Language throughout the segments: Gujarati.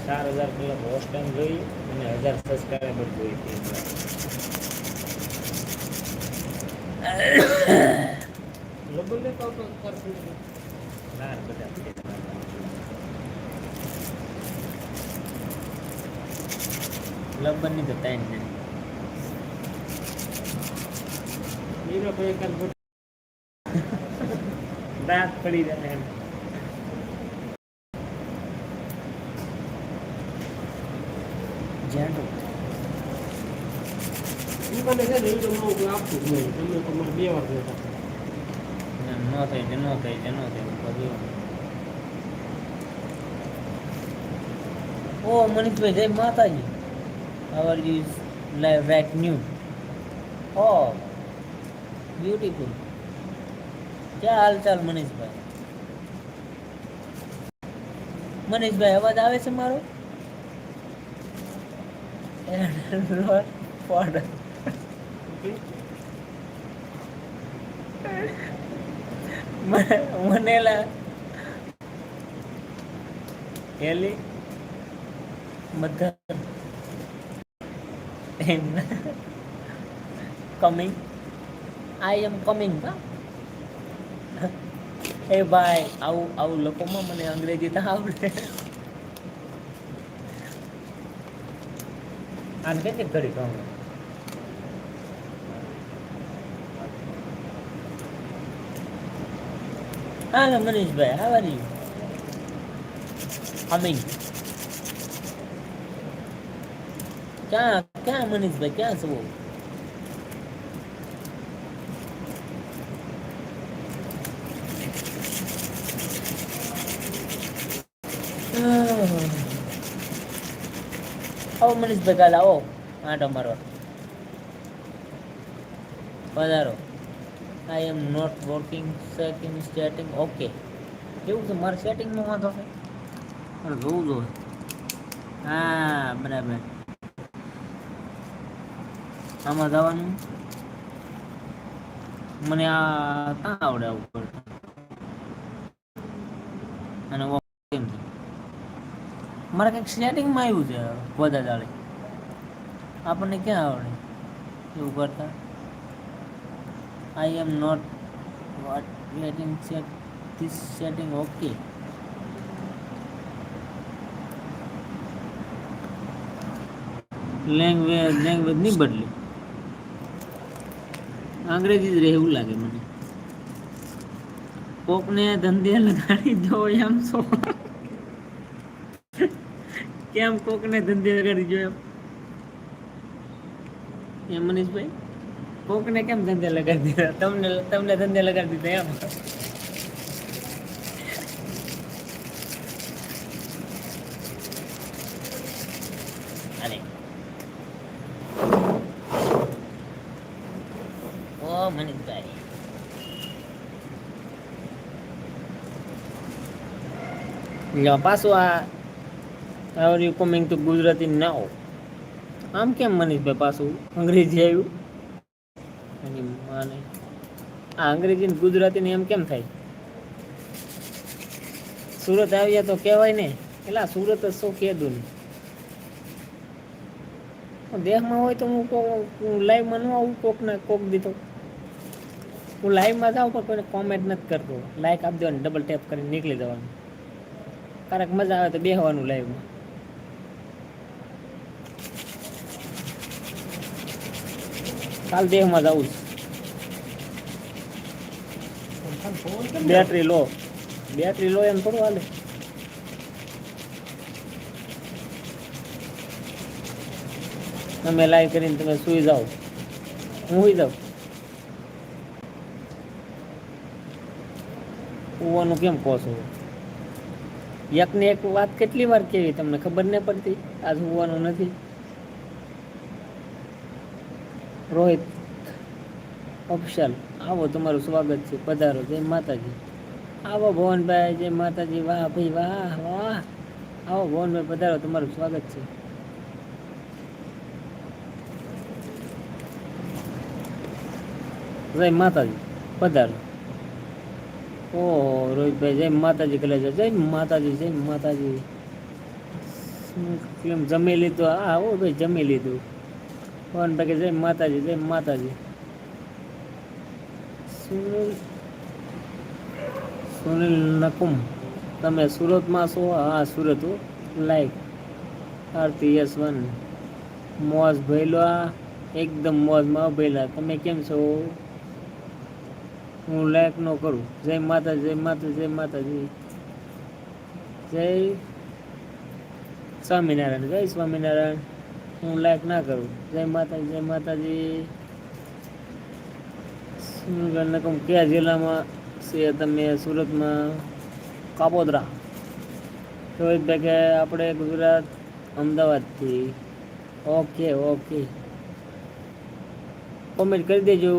ચાર હજાર કલાક વોચ ટાઈમ જોઈ અને હજાર સબસ્ક્રાઈબર જોઈ હતી લગન લેતો આવતો કરશું ના બધા ભેગા. તો ટાઈમ નથી દાંત પડી જાય એમ. જાડો ઈ મને છે ને ઈ તો હું આપતું જ નહીં તમે તો મને બે વાર લેતા એમ ન થઈ છે ન થઈ છે ન થઈ બધું ઓ મનીષભાઈ જય માતાજી our is live right new. Oh beautiful. ક્યાં હાલચાલ મનીષભાઈ મનીષભાઈ અવાજ આવે છે મારો ફોડ મનેલા એલી mother coming I am coming હા એ ભાઈ આવું આવું લોકોમાં મને અંગ્રેજી તો આવડે આને કેટલી ઘડી કહું હાલો Manishbhai how are you coming ક્યાં ક્યાં મનીષભાઈ ક્યાં છો આવો મનીષભાઈ કાલે આવો. આંટો મારવા. પધારો. I am not working setting setting okay કેવું છે? મારે સેટિંગનો વાંધો છે? જોવું જોઈએ હા બરાબર. આમાં જવાનું? મને આ ક્યાં આવડે આવું અને મારે કંઈક સેટિંગમાં આવ્યું છે બધા ચાલે આપણને ક્યાં આવડે? એવું કરતા? I am not what letting set this setting okay language language નહીં બદલી. અંગ્રેજી જ રહે એવું લાગે મને. કોકને ધંધે લગાડી દો એમ છો કેમ કોકને ધંધે લગાડી દો એમ. મનીષભાઈ, કોકને કેમ ધંધે લગાડી દીધા? તમને તમને ધંધે લગાડી દીધા એમ. પાછું આ are you coming to Gujarati now આમ કેમ મનીષભાઈ પાછું અંગ્રેજી આવ્યું? એની માને. આ અંગ્રેજી ગુજરાતીને એમ કેમ થાય? સુરત આવ્યા તો કહેવાય ને એટલે સુરત જ શું કહેતું ને દેહમાં હોય તો હું હું લાઈવમાં ન આવું કોક ને કોક દીધો હું લાઈવમાં જાઉં પણ કોઈને કોમેન્ટ નથી કરતો. લાઈક આપી દેવાની ડબલ ટેપ કરીને નીકળી જવાનું. ક્યારેક મજા આવે તો બેહવાનું લાઈવમાં કાલ દેહમાં જવું છે. બેટરી લો. બેટરી લો એમ થોડું હાલે. તમે લાઈવ કરીને તમે સુઈ જાઓ. હું સુઈ જાઉં. સુવાનું કેમ કહો છો એકને એક વાત કેટલી વાર કેવી? તમને ખબર નહીં પડતી? આજ સુવાનું નથી. રોહિત ઓફિશિયલ આવો તમારું સ્વાગત છે, પધારો, જય માતાજી. આવો ભવનભાઈ, જય માતાજી, વાહ ભાઈ, વાહ વાહ. આવો ભવનભાઈ, પધારો, તમારું સ્વાગત છે. જય માતાજી, પધારો. ઓહો, રોહિતભાઈ, જય માતાજી કરે છે, જય માતાજી જય માતાજી. જમી લીધું? હા હો ભાઈ, જમી લીધું. પવન ભાઈ કે જય માતાજી જય માતાજી. સુનિલ સુનિલ નકુમ, તમે સુરતમાં છો? હા, સુરત લાઈક આરતી યસ વન મોજ ભૈલા એકદમ મોજમાં ભૈલા તમે કેમ છો? હું લાઈક નો કરું. જય માતા જય માતા જય માતાજી. જય સ્વામિનારાયણ જય સ્વામિનારાયણ. હું લાઈક ના કરું. જય માતાજી જય માતાજી. નકમ કયા જિલ્લામાં છે તમે સુરતમાં? કાપોદરા. રોહિતભાઈ કે આપણે ગુજરાત, અમદાવાદથી. Okay okay. કોમેન્ટ કરી દેજો.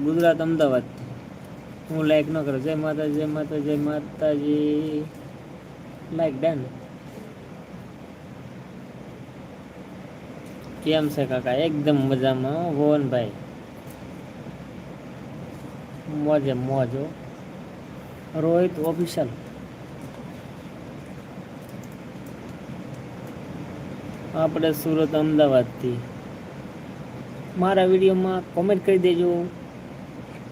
ગુજરાત, અમદાવાદથી. હું લાઈક ન કરું. જય માતાજી, જય માતા જય માતાજી. લાઈક ડન કેમ છે કાકા? એકદમ મજામાં ભુવનભાઈ મોજે મોજ. રોહિત ઓફિશિયલ. આપણે સુરત અમદાવાદથી. મારા વિડીયોમાં કોમેન્ટ કરી દેજો.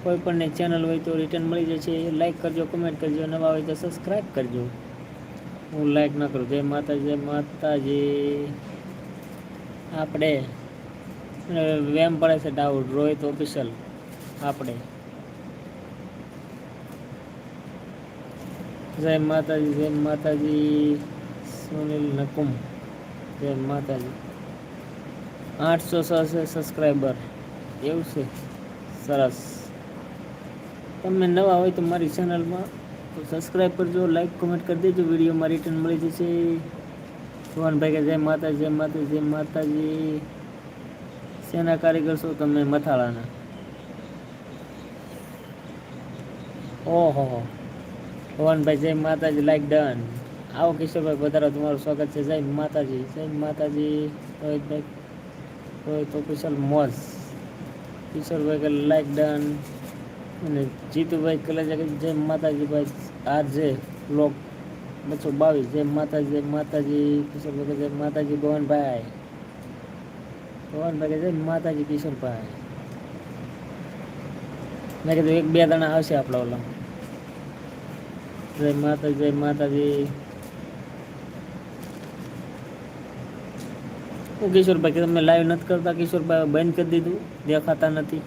કોઈ પણ ચેનલ હોય તો રિટર્ન મળી જશે. લાઈક કરજો કોમેન્ટ કરજો. નવા હોય તો સબસ્ક્રાઈબ કરજો. હું લાઈક ના કરું. જય માતાજી જય માતાજી. આપણે વેમ પડે છે ડાઉટ, રોહિત ઓફિશિયલ આપણે. જય માતાજી જય માતાજી, સુનિલ નકુમ, જય માતાજી. આઠસો છ સબસ્ક્રાઈબર એવું છે? સરસ. તમે નવા હોય તો મારી ચેનલમાં સબસ્ક્રાઈબ કરજો લાઈક કોમેન્ટ કરી દેજો વિડીયોમાં રિટર્ન મળી જશે. ભુવનભાઈ કે જય માતાજી જય માતાજી જય માતાજી. શેના કારીગર છો તમે મથાળાના? ઓહો. ભુવનભાઈ જય માતાજી લાઈક ડન આવો કિશોરભાઈ, વધારો તમારું સ્વાગત છે. જય માતાજી જય માતાજી. રોહિતભાઈ, રોહિત કુશલ મોજ. કિશોરભાઈ કે લાઈક ડન અને જીતુભાઈ કલેજા કે જય માતાજી ભાઈ આર જે બ્લોક બસો બાવીસ જય માતાજી જય માતાજી કિશોરભાઈ જય માતાજી ભવનભાઈ ભવનભાઈ જય માતાજી, કિશોરભાઈ. મેં કીધું એક બે દાણા આવશે આપણા ઓલા જય માતાજી જય માતાજી. હું કિશોરભાઈ કે તમે લાઈવ નથી કરતા કિશોરભાઈ બંધ કરી દીધું, દેખાતા નથી.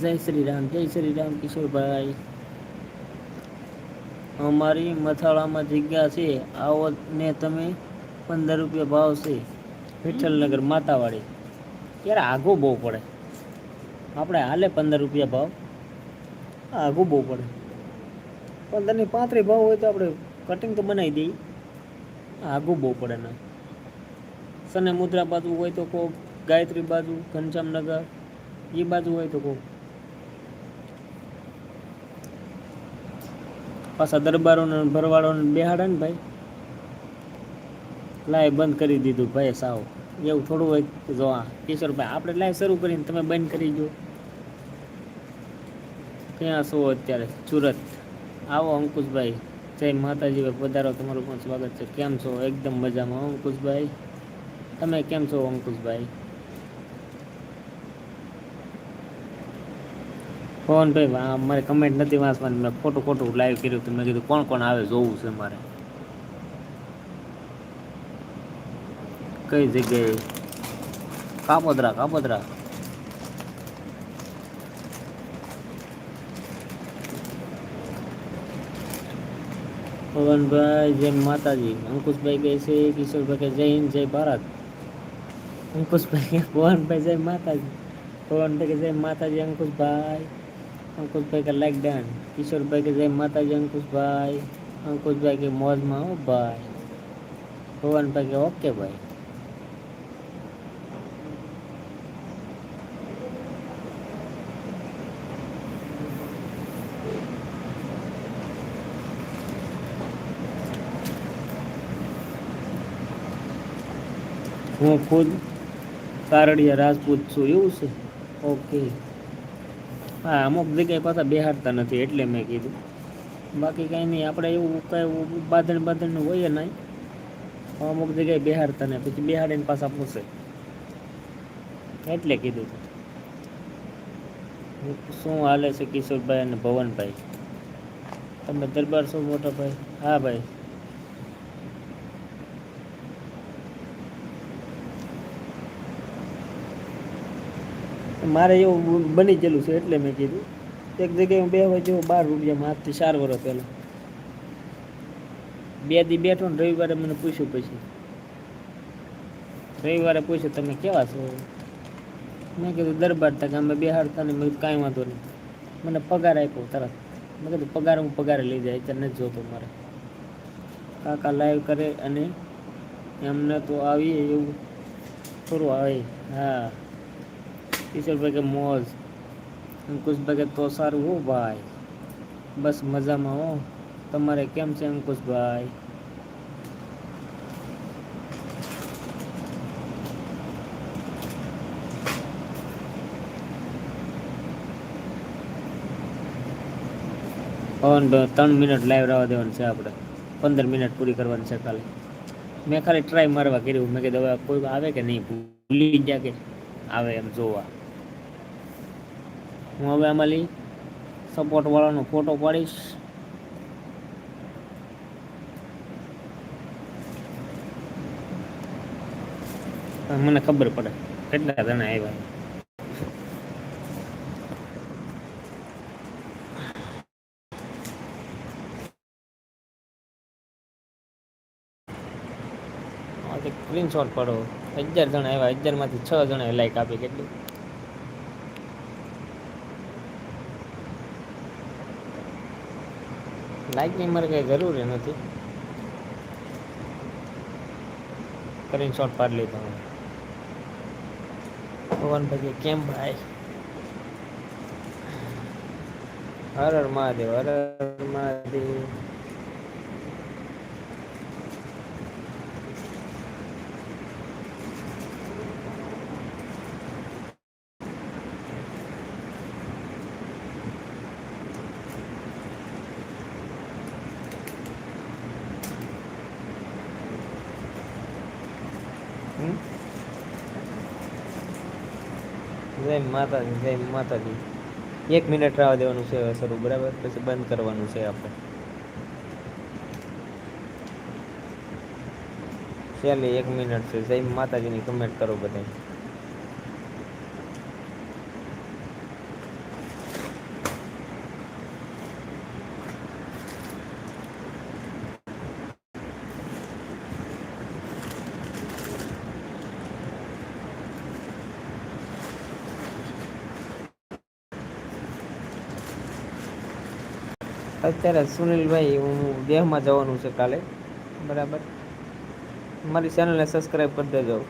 જય શ્રી રામ, જય શ્રી રામ, કિશોરભાઈ. અમારી મથાળામાં જગ્યા છે. આવો ને તમે પંદર રૂપિયા ભાવ છે. વિઠ્ઠલનગર માતાવાડી. ત્યારે આઘો બહુ પડે. આપણે હાલે પંદર રૂપિયા ભાવ. આઘું બહુ પડે. પંદરની પાંત્રીસ ભાવ હોય તો આપણે કટિંગ તો બનાવી દઈએ. આઘું બહુ પડે ને. સને મુદ્રા બાજુ હોય તો કોક, ગાયત્રી બાજુ, ઘનશ્યામનગર, એ બાજુ હોય તો કહો પાછા દરબારોને ભરવાડોને બેહાડે ને ભાઈ. લાઈવ બંધ કરી દીધું ભાઈ સાવ. એવું થોડું હોય જો આ કિશોરભાઈ આપણે લાઈવ શરૂ કરીને તમે બંધ કરી દો ક્યાં છો અત્યારે? સુરત. આવો અંકુશભાઈ. જય માતાજી પધારો. તમારું પણ સ્વાગત છે. કેમ છો? એકદમ મજામાં અંકુશભાઈ. તમે કેમ છો અંકુશભાઈ? પવનભાઈ ભાઈ મારે કમેન્ટ નથી વાંચવાની. મેં ખોટું ખોટું લાઈવ કર્યું. હતું મેં કીધું, કોણ કોણ આવે જોવું છે મારે? કઈ જગ્યાએ? કાપોદરા કાપોદરા. પવનભાઈ, જય માતાજી. અંકુશભાઈ કહે છે, કિશોરભાઈ કે જય હિન્દ, જય ભારત. અંકુશભાઈ પવનભાઈ, જય માતાજી. પવનભાઈ કે જય માતાજી, અંકુશભાઈ. અંકુશભાઈ કે લાઈક ડન કિશોરભાઈ કે જય માતાજી અંકુશભાઈ અંકુશભાઈ કે મોજમાં હો ભાઈ પવનભાઈ કે ઓકે ભાઈ હું ખુદ કારડિયા રાજપૂત છું, એવું છે? ઓકે. હા, અમુક જગ્યાએ પાછા બેહાડતા નથી એટલે મેં કીધું. બાકી કાંઈ નહીં, આપણે એવું કાંઈ બાંધણ બાંધણનું હોય નહીં. અમુક જગ્યાએ બેહાડતા ને પછી બેહાડીને પાછા પૂછે. એટલે કીધું શું હાલે છે કિશોરભાઈ અને ભવનભાઈ? તમે દરબાર છો મોટા ભાઈ? હા ભાઈ. મારે એવું બની ગયેલું છે એટલે મેં કીધું. એક જગ્યાએ હું બે જેવો બાર રૂપિયામાં, આજથી ચાર વર્ષ પહેલાં. બે દી બેઠો ને રવિવારે મને પૂછ્યું પછી. રવિવારે પૂછ્યું, તમે કેવા છો? મેં કીધું, દરબાર તક અમે બેહાડતા ને મેં કાંઈ વાંધો નહીં. મને પગાર આપ્યો તરત. મેં કીધું, પગાર, હું પગારે લઈ જાય, અત્યારે નથી જોતો મારે. કાકા લાઈવ કરે અને એમને તો આવીએ એવું. થોડું આવે. હા. કિશોરભાઈ કે મોજ અંકુશભાઈ કે તો સારું હો ભાઈ બસ મજામાં હો તમારે કેમ છે અંકુશભાઈ ત્રણ મિનિટ લાઈવ રહેવા દેવાનું છે આપણે પંદર મિનિટ પૂરી કરવાની છે ખાલી મેં ખાલી ટ્રાય મારવા કર્યું મેં કીધું હવે કોઈ આવે કે નહીં ભૂલી ગયા કે આવે એમ જોવા હું હવે આમાં લઈ સપોર્ટ વાળાનો ફોટો પાડીશ. મને ખબર પડે કેટલા જણા આવ્યા સ્ક્રીનશોટ પડો. હજાર જણા આવ્યા. હજારમાંથી છ જણા લાઈક આપી. કેટલી? લાઈકની મારે કઈ જરૂરી નથી. કરીને શોર્ટ પાડી લીધો હું ભગવાન ભાઈ કેમ ભાઈ? હર હર મહાદેવ, હર હર મહાદેવ. જય માતાજી જય માતાજી. એક મિનિટ રાવા દેવાનું છે શરૂ, બરાબર? પછી બંધ કરવાનું છે આપણે. છેલ્લી એક મિનિટ છે. જય માતાજીની કમેન્ટ કરો બધા અત્યારે સુનિલભાઈ, હું દેહમાં જવાનું છે કાલે. બરાબર. મારી ચેનલને સબસ્ક્રાઈબ કરી દેજો.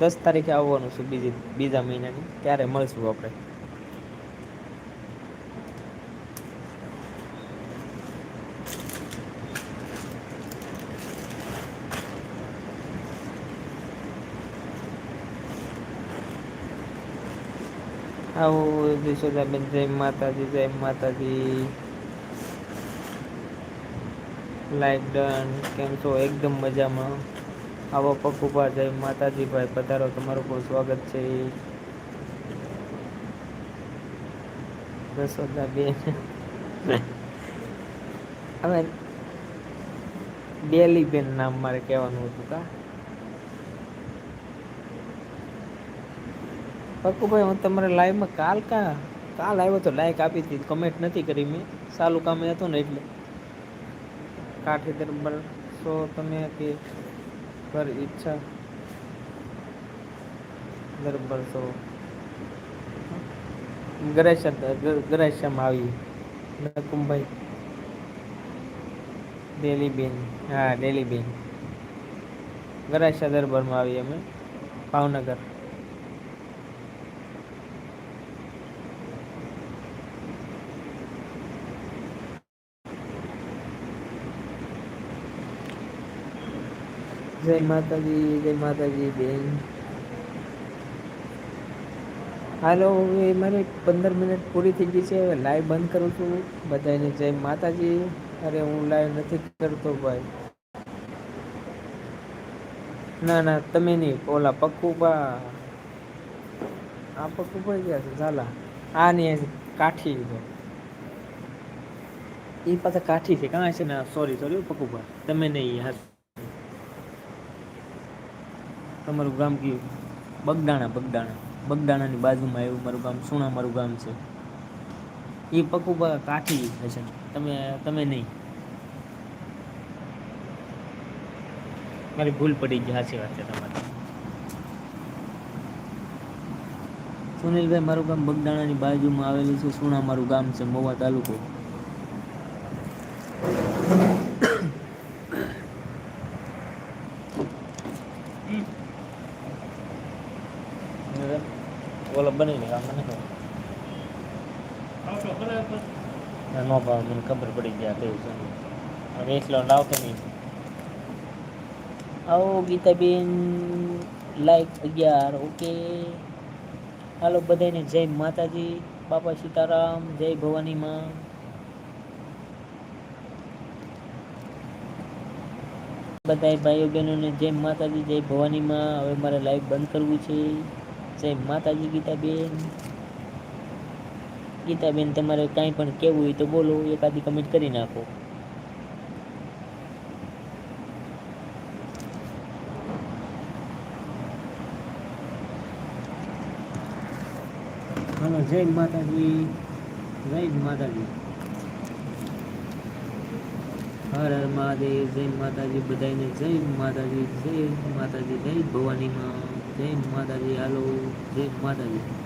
દસ તારીખે આવવાનું છે બીજી, બીજા મહિનાની. ત્યારે મળશું આપણે? આવું જય માતાજી જય માતાજી. લાઈક ડન કેમ છો? એકદમ મજામાં. આવો પપ્પુભા જય માતાજી ભાઈ પધારો. તમારું બહુ સ્વાગત છે. જશોદાબેન હવે ડેલી બેન નામ મારે કહેવાનું હતું કા? પક્કુભાઈ હું તમારે લાઈવમાં કાલ કા? કાલ આવ્યો તો લાઈક આપી હતી. કમેન્ટ નથી કરી મેં. સાલું કામે હતું ને એટલે. કાઠી દરબાર સો તમે કે પર ઈચ્છા દરબાર સો. ગ્રેશમ ગરાશામાં આવી નકુમભાઈ ડેલી બેન હા ડેલી બેન ગરાશા દરબારમાં આવી અમે, ભાવનગર. જય માતાજી જય માતાજી, બેન. હાલો, હવે મારી પંદર મિનિટ પૂરી થઈ ગઈ છે. હવે લાઈવ બંધ કરું છું. બધાને જય માતાજી. અરે, હું લાઈવ નથી કરતો ભાઈ. ના ના, તમે નહીં. ઓલા પક્કુબા આ પક્કુબા ગયા છે? ઝાલા. આ નહીં કાઠી છે. એ પાછા કાઠી છે. કાં છે ને? Sorry sorry Pakkubha. તમે નહીં, હા. તમારું ગામ કયું? બગદાણા બગદાણા. બગદાણાની બાજુમાં એવું મારું ગામ, સુણા મારું ગામ છે. એ પક્કુબા કાઠી હશે તમે તમે નહીં. મારી ભૂલ પડી ગઈ સાચી વાત છે તમારી. સુનિલભાઈ, મારું ગામ બગદાણાની બાજુમાં આવેલું છે, સુણા મારું ગામ છે મહુવા તાલુકો. ઓલો બની આમ મને ખબર? ના, નો ભાવ મને ખબર પડી ગયા કેવું છે હવે એકલો લાવતો નહીં આવો ગીતાબેન લાઈક અગિયાર ઓકે હાલો બધાને જય માતાજી બાપા સીતારામ જય ભવાની માં બધા ભાઈઓ બહેનોને જય માતાજી જય ભવાની માં હવે મારે લાઈવ બંધ કરવું છે જય માતાજી ગીતાબેન. ગીતાબેન, તમારે કાંઈ પણ કહેવું હોય તો બોલો, એકાદી કમેન્ટ કરી નાખો. હાલો, જય માતાજી જય માતાજી. હર હર મહાદેવ, જય માતાજી બધાને જય માતાજી જય માતાજી, જય ભવાનીમાં. જય માતાજી હાલો જય માતાજી.